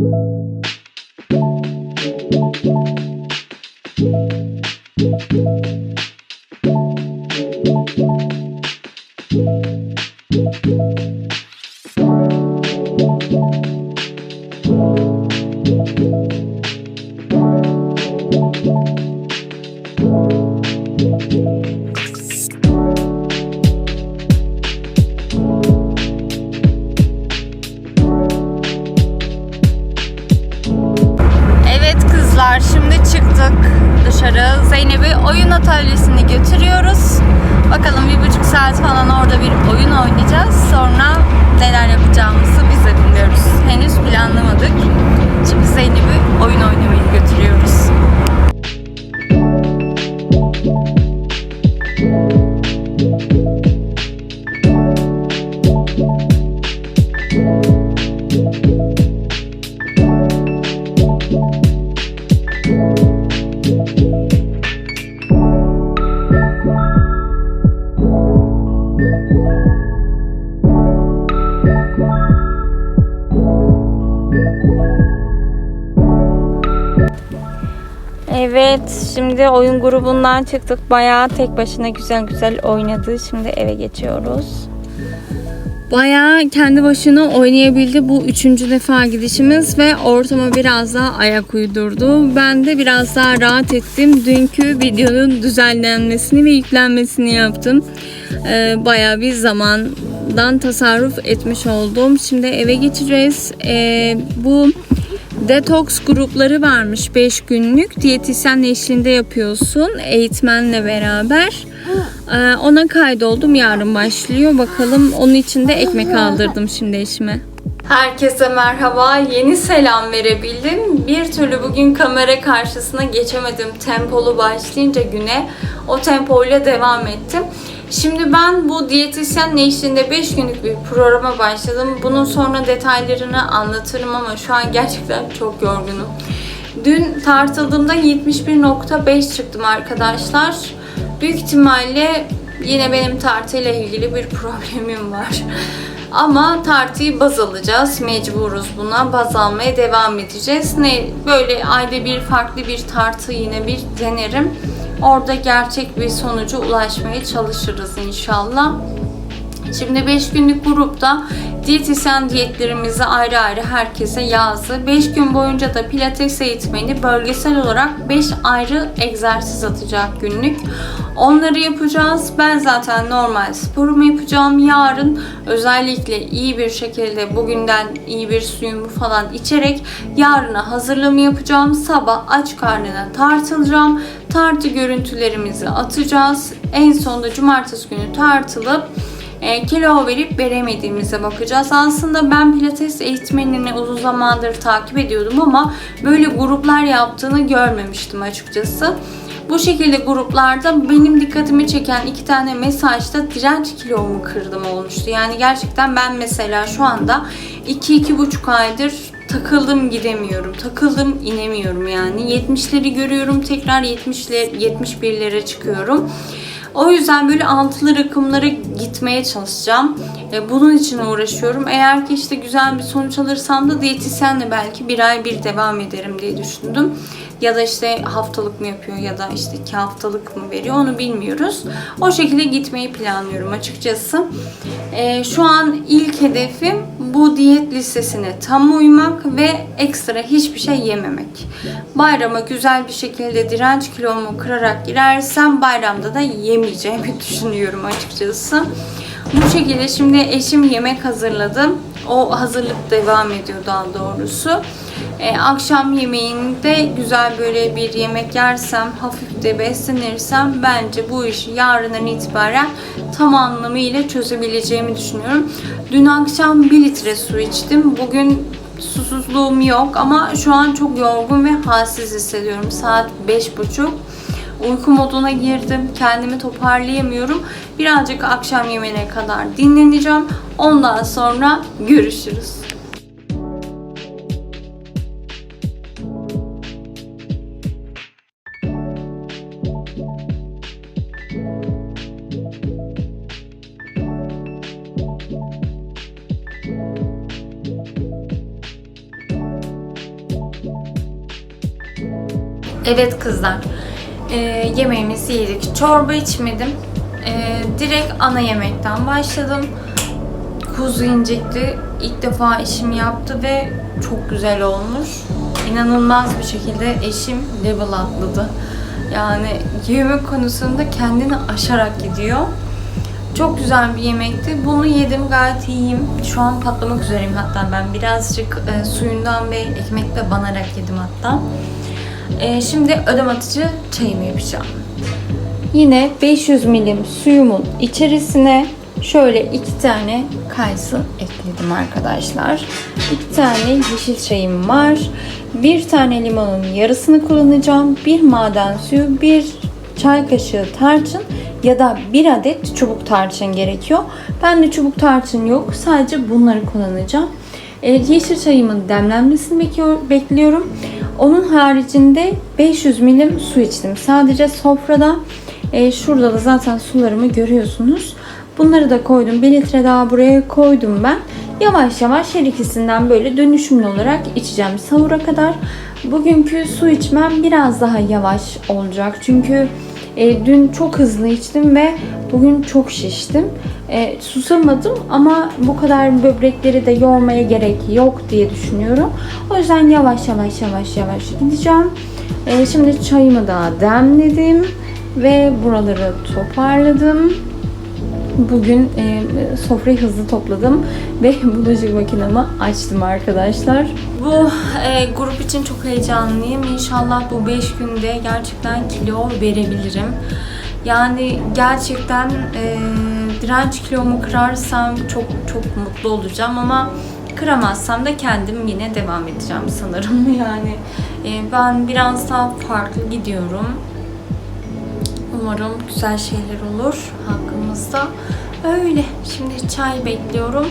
Evet Evet, şimdi oyun grubundan çıktık. Bayağı tek başına güzel güzel oynadı. Şimdi eve geçiyoruz. Bayağı kendi başına oynayabildi. Bu üçüncü defa gidişimiz ve ortama biraz daha ayak uydurdu. Ben de biraz daha rahat ettim. Dünkü videonun düzenlenmesini ve yüklenmesini yaptım. Ee, bayağı bir zamandan tasarruf etmiş oldum. Şimdi eve geçeceğiz. Ee, bu Detoks grupları varmış 5 günlük. Diyetisyen eşliğinde yapıyorsun eğitmenle beraber. Ee, ona kaydoldum. Yarın başlıyor. Bakalım onun için de ekmek aldırdım şimdi eşime. Herkese merhaba. Yeni selam verebildim. Bir türlü bugün kamera karşısına geçemedim. Tempolu başlayınca güne o tempoyla devam ettim. Şimdi ben bu diyetisyen eşliğinde 5 günlük bir programa başladım. Bunun sonra detaylarını anlatırım ama şu an gerçekten çok yorgunum. Dün tartıldığımda 71.5 çıktım arkadaşlar. Büyük ihtimalle yine benim tartıyla ilgili bir problemim var. Ama tartıyı baz alacağız. Mecburuz buna. Baz almaya devam edeceğiz. Ne böyle ayda bir farklı bir tartı yine bir denerim. Orada gerçek bir sonuca ulaşmaya çalışırız inşallah. Şimdi 5 günlük grupta diyetisyen diyetlerimizi ayrı ayrı herkese yazdı. 5 gün boyunca da pilates eğitmeni bölgesel olarak 5 ayrı egzersiz atacak günlük. Onları yapacağız. Ben zaten normal sporumu yapacağım. Yarın özellikle iyi bir şekilde bugünden iyi bir suyumu falan içerek yarına hazırlığımı yapacağım. Sabah aç karnına tartılacağım. Tartı görüntülerimizi atacağız. En sonunda cumartesi günü tartılıp e, kilo verip veremediğimize bakacağız. Aslında ben pilates eğitmenini uzun zamandır takip ediyordum ama böyle gruplar yaptığını görmemiştim açıkçası. Bu şekilde gruplarda benim dikkatimi çeken iki tane mesajda direnç kilomu kırdım olmuştu. Yani gerçekten ben mesela şu anda 2-2,5 aydır takıldım gidemiyorum. Takıldım inemiyorum yani. 70'leri görüyorum tekrar 70'ler 71'lere çıkıyorum. O yüzden böyle altılı rakımlara gitmeye çalışacağım. E, Bunun için uğraşıyorum. Eğer ki işte güzel bir sonuç alırsam da diyetisyenle belki bir ay bir devam ederim diye düşündüm. Ya da işte haftalık mı yapıyor ya da işte iki haftalık mı veriyor onu bilmiyoruz. O şekilde gitmeyi planlıyorum açıkçası. E, şu an ilk hedefim bu diyet listesine tam uymak ve ekstra hiçbir şey yememek. Bayrama güzel bir şekilde direnç kilomu kırarak girersem bayramda da yemeyeceğimi düşünüyorum açıkçası. Bu şekilde şimdi eşim yemek hazırladı. O hazırlık devam ediyor daha doğrusu. Ee, akşam yemeğinde güzel böyle bir yemek yersem, hafif de beslenirsem bence bu işi yarından itibaren tam anlamıyla çözebileceğimi düşünüyorum. Dün akşam 1 litre su içtim. Bugün susuzluğum yok ama şu an çok yorgun ve halsiz hissediyorum. Saat 5.30. Uyku moduna girdim. Kendimi toparlayamıyorum. Birazcık akşam yemeğine kadar dinleneceğim. Ondan sonra görüşürüz. Evet kızlar. Ee, yemeğimizi yedik. Çorba içmedim. Ee, direkt ana yemekten başladım. Kuzu incekti. İlk defa eşim yaptı ve çok güzel olmuş. İnanılmaz bir şekilde eşim level atladı. Yani yemek konusunda kendini aşarak gidiyor. Çok güzel bir yemekti. Bunu yedim gayet iyiyim. Şu an patlamak üzereyim hatta ben birazcık e, suyundan ve ekmekle banarak yedim hatta. E, şimdi ödem atıcı çayımı yapacağım. Yine 500 milim suyumun içerisine şöyle iki tane kayısı ekledim arkadaşlar. İki tane yeşil çayım var. Bir tane limonun yarısını kullanacağım. Bir maden suyu, bir çay kaşığı tarçın ya da bir adet çubuk tarçın gerekiyor. Ben de çubuk tarçın yok. Sadece bunları kullanacağım. E, yeşil çayımın demlenmesini bekliyor- bekliyorum. Onun haricinde 500 milim su içtim. Sadece sofrada e, şurada da zaten sularımı görüyorsunuz. Bunları da koydum. 1 litre daha buraya koydum ben. Yavaş yavaş her ikisinden böyle dönüşümlü olarak içeceğim sahura kadar. Bugünkü su içmem biraz daha yavaş olacak. Çünkü e, dün çok hızlı içtim ve bugün çok şiştim. E, susamadım ama bu kadar böbrekleri de yormaya gerek yok diye düşünüyorum. O yüzden yavaş yavaş yavaş yavaş gideceğim. E, şimdi çayımı da demledim ve buraları toparladım. Bugün e, sofrayı hızlı topladım ve bulaşık makinemi açtım arkadaşlar. Bu e, grup için çok heyecanlıyım. İnşallah bu 5 günde gerçekten kilo verebilirim. Yani gerçekten e, direnç kilomu kırarsam çok çok mutlu olacağım ama kıramazsam da kendim yine devam edeceğim sanırım. Yani e, ben biraz daha farklı gidiyorum. Umarım güzel şeyler olur hakkımızda. Öyle. Şimdi çay bekliyorum.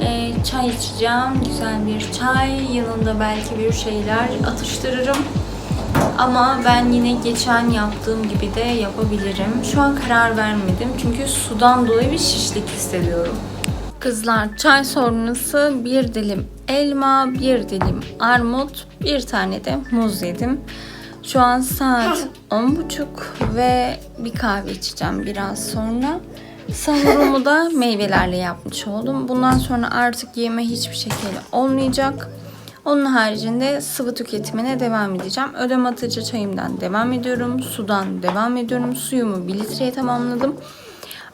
Ee, çay içeceğim. Güzel bir çay. Yanında belki bir şeyler atıştırırım. Ama ben yine geçen yaptığım gibi de yapabilirim. Şu an karar vermedim. Çünkü sudan dolayı bir şişlik hissediyorum. Kızlar çay sonrası bir dilim elma, bir dilim armut, bir tane de muz yedim. Şu an saat 10.30 ve bir kahve içeceğim biraz sonra. Sahurumu da meyvelerle yapmış oldum. Bundan sonra artık yeme hiçbir şekilde olmayacak. Onun haricinde sıvı tüketimine devam edeceğim. Ödem atıcı çayımdan devam ediyorum. Sudan devam ediyorum. Suyumu 1 litreye tamamladım.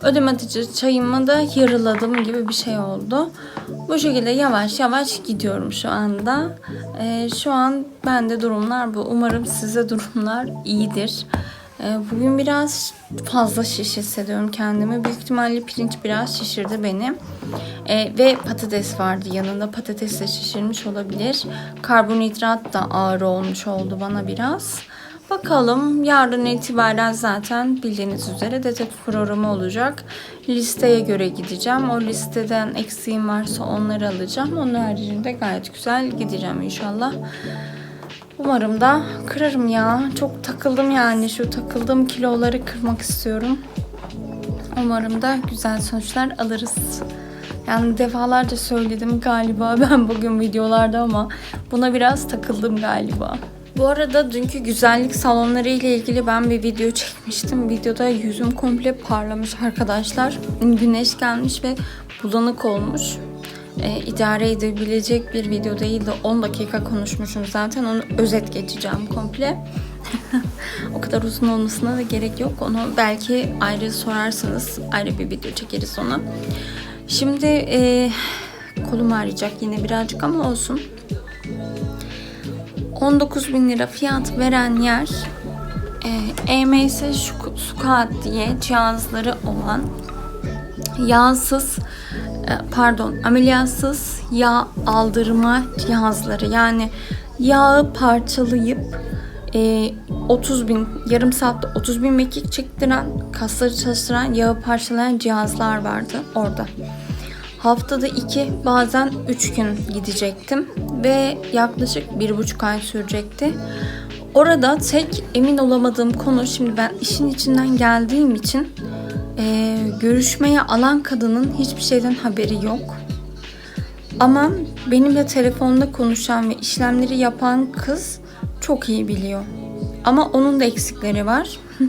Ödem atıcı çayımı da yarıladım gibi bir şey oldu. Bu şekilde yavaş yavaş gidiyorum şu anda. Ee, şu an bende durumlar bu. Umarım size durumlar iyidir. Ee, bugün biraz fazla şiş hissediyorum kendimi. Büyük ihtimalle pirinç biraz şişirdi beni. Ee, ve patates vardı yanında. Patates de şişirmiş olabilir. Karbonhidrat da ağır olmuş oldu bana biraz. Bakalım yarın itibaren zaten bildiğiniz üzere DETEP programı olacak. Listeye göre gideceğim. O listeden eksiğim varsa onları alacağım. Onun haricinde gayet güzel gideceğim inşallah. Umarım da kırarım ya. Çok takıldım yani şu takıldığım kiloları kırmak istiyorum. Umarım da güzel sonuçlar alırız. Yani defalarca söyledim galiba ben bugün videolarda ama buna biraz takıldım galiba. Bu arada dünkü güzellik salonları ile ilgili ben bir video çekmiştim. Videoda yüzüm komple parlamış arkadaşlar. Güneş gelmiş ve bulanık olmuş. Ee, idare edebilecek bir video değil de 10 dakika konuşmuşum zaten. Onu özet geçeceğim komple. o kadar uzun olmasına da gerek yok. Onu belki ayrı sorarsanız ayrı bir video çekeriz ona. Şimdi e, kolum ağrıyacak yine birazcık ama olsun. 19 bin lira fiyat veren yer e, EMS Squat diye cihazları olan yağsız e, pardon ameliyatsız yağ aldırma cihazları yani yağı parçalayıp e, 30 bin yarım saatte 30 bin mekik çektiren kasları çalıştıran yağı parçalayan cihazlar vardı orada. Haftada iki bazen üç gün gidecektim ve yaklaşık bir buçuk ay sürecekti. Orada tek emin olamadığım konu şimdi ben işin içinden geldiğim için e, görüşmeye alan kadının hiçbir şeyden haberi yok. Ama benimle telefonda konuşan ve işlemleri yapan kız çok iyi biliyor. Ama onun da eksikleri var.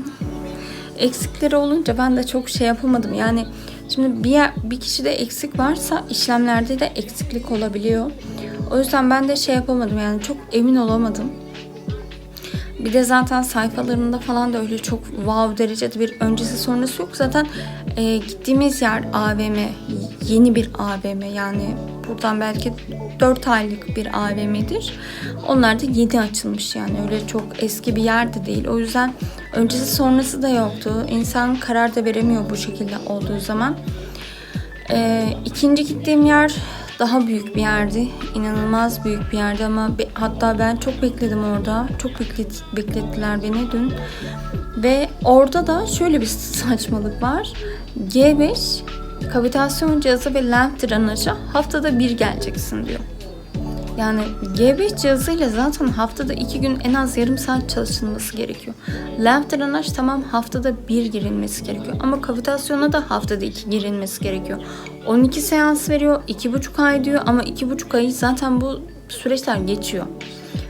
eksikleri olunca ben de çok şey yapamadım. Yani şimdi bir, bir kişide eksik varsa işlemlerde de eksiklik olabiliyor. O yüzden ben de şey yapamadım yani çok emin olamadım. Bir de zaten sayfalarında falan da öyle çok wow derecede bir öncesi sonrası yok. Zaten e, gittiğimiz yer AVM, yeni bir AVM yani buradan belki 4 aylık bir AVM'dir. Onlar da yeni açılmış yani öyle çok eski bir yer de değil. O yüzden öncesi sonrası da yoktu. İnsan karar da veremiyor bu şekilde olduğu zaman. Ee, ikinci gittiğim yer daha büyük bir yerdi. İnanılmaz büyük bir yerdi ama be- hatta ben çok bekledim orada. Çok beklet, beklettiler beni dün. Ve orada da şöyle bir saçmalık var. G5 kavitasyon cihazı ve lamp drenajı haftada bir geleceksin diyor. Yani G5 cihazıyla zaten haftada iki gün en az yarım saat çalışılması gerekiyor. Lamp drenaj tamam haftada bir girilmesi gerekiyor. Ama kavitasyona da haftada iki girilmesi gerekiyor. 12 seans veriyor, iki buçuk ay diyor ama iki buçuk ayı zaten bu süreçler geçiyor.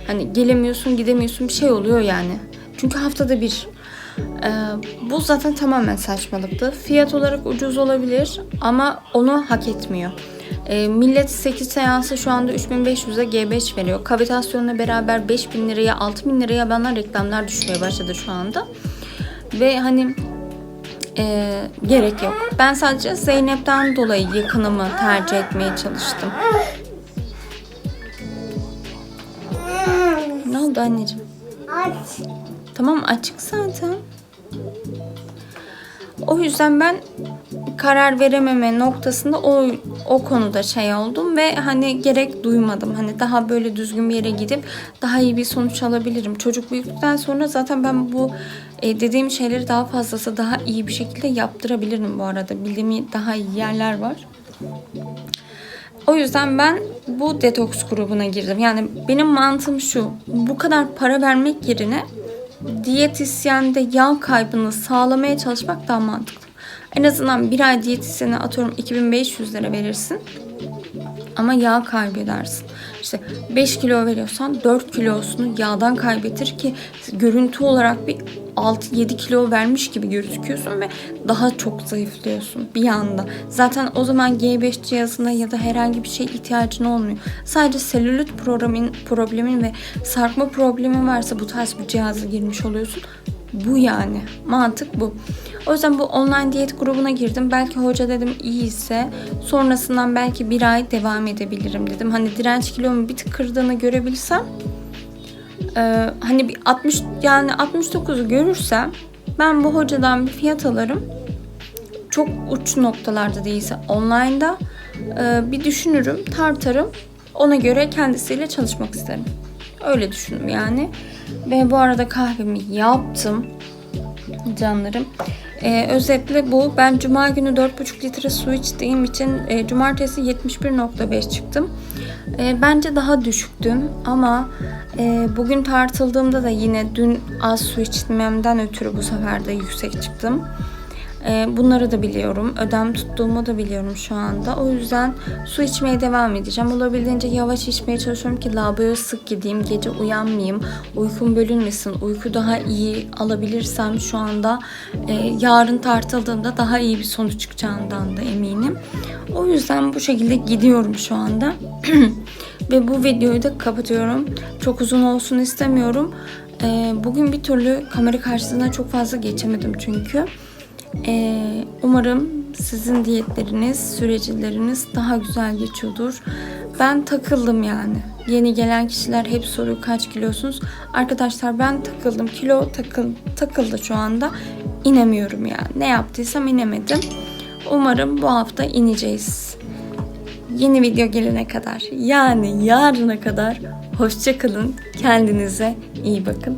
Hani gelemiyorsun, gidemiyorsun bir şey oluyor yani. Çünkü haftada bir. Ee, bu zaten tamamen saçmalıktı. Fiyat olarak ucuz olabilir ama onu hak etmiyor. Ee, millet 8 seansı şu anda 3500'e G5 veriyor. Kavitasyonla beraber 5000 liraya 6000 liraya bana reklamlar düşmeye başladı şu anda. Ve hani e, gerek yok. Ben sadece Zeynep'ten dolayı yakınımı tercih etmeye çalıştım. Ne oldu anneciğim? Aç. Tamam açık zaten. O yüzden ben karar verememe noktasında o o konuda şey oldum ve hani gerek duymadım. Hani daha böyle düzgün bir yere gidip daha iyi bir sonuç alabilirim. Çocuk büyüdükten sonra zaten ben bu e, dediğim şeyleri daha fazlası daha iyi bir şekilde yaptırabilirim bu arada. Bildiğim daha iyi yerler var. O yüzden ben bu detoks grubuna girdim. Yani benim mantığım şu. Bu kadar para vermek yerine diyetisyende yağ kaybını sağlamaya çalışmak daha mantıklı. En azından bir ay diyetisyene atıyorum 2500 lira verirsin. Ama yağ kaybedersin. İşte 5 kilo veriyorsan 4 kilosunu yağdan kaybettir ki görüntü olarak bir 6-7 kilo vermiş gibi gözüküyorsun ve daha çok zayıflıyorsun bir anda. Zaten o zaman G5 cihazına ya da herhangi bir şey ihtiyacın olmuyor. Sadece selülit problemin, problemin ve sarkma problemin varsa bu tarz bir cihaza girmiş oluyorsun. Bu yani. Mantık bu. O yüzden bu online diyet grubuna girdim. Belki hoca dedim iyiyse sonrasından belki bir ay devam edebilirim dedim. Hani direnç kilomu bir tık kırdığını görebilsem ee, hani bir 60 yani 69'u görürsem ben bu hocadan bir fiyat alırım. Çok uç noktalarda değilse online'da e, bir düşünürüm, tartarım. Ona göre kendisiyle çalışmak isterim. Öyle düşündüm yani. Ve bu arada kahvemi yaptım canlarım. Ee, özetle bu. Ben cuma günü 4,5 litre su içtiğim için e, cumartesi 71.5 çıktım. E, bence daha düşüktüm ama e, bugün tartıldığımda da yine dün az su içmemden ötürü bu sefer de yüksek çıktım. E, bunları da biliyorum. Ödem tuttuğumu da biliyorum şu anda. O yüzden su içmeye devam edeceğim. Olabildiğince yavaş içmeye çalışıyorum ki lavaboya sık gideyim. Gece uyanmayayım. Uykum bölünmesin. Uyku daha iyi alabilirsem şu anda e, yarın tartıldığında daha iyi bir sonuç çıkacağından da eminim. O yüzden bu şekilde gidiyorum şu anda. Ve bu videoyu da kapatıyorum. Çok uzun olsun istemiyorum. E, bugün bir türlü kamera karşısına çok fazla geçemedim çünkü. Ee, umarım sizin diyetleriniz, süreçleriniz daha güzel geçiyordur. Ben takıldım yani. Yeni gelen kişiler hep soruyor kaç kilosunuz. Arkadaşlar ben takıldım. Kilo takıl, takıldı şu anda. İnemiyorum yani. Ne yaptıysam inemedim. Umarım bu hafta ineceğiz. Yeni video gelene kadar yani yarına kadar hoşça kalın. Kendinize iyi bakın.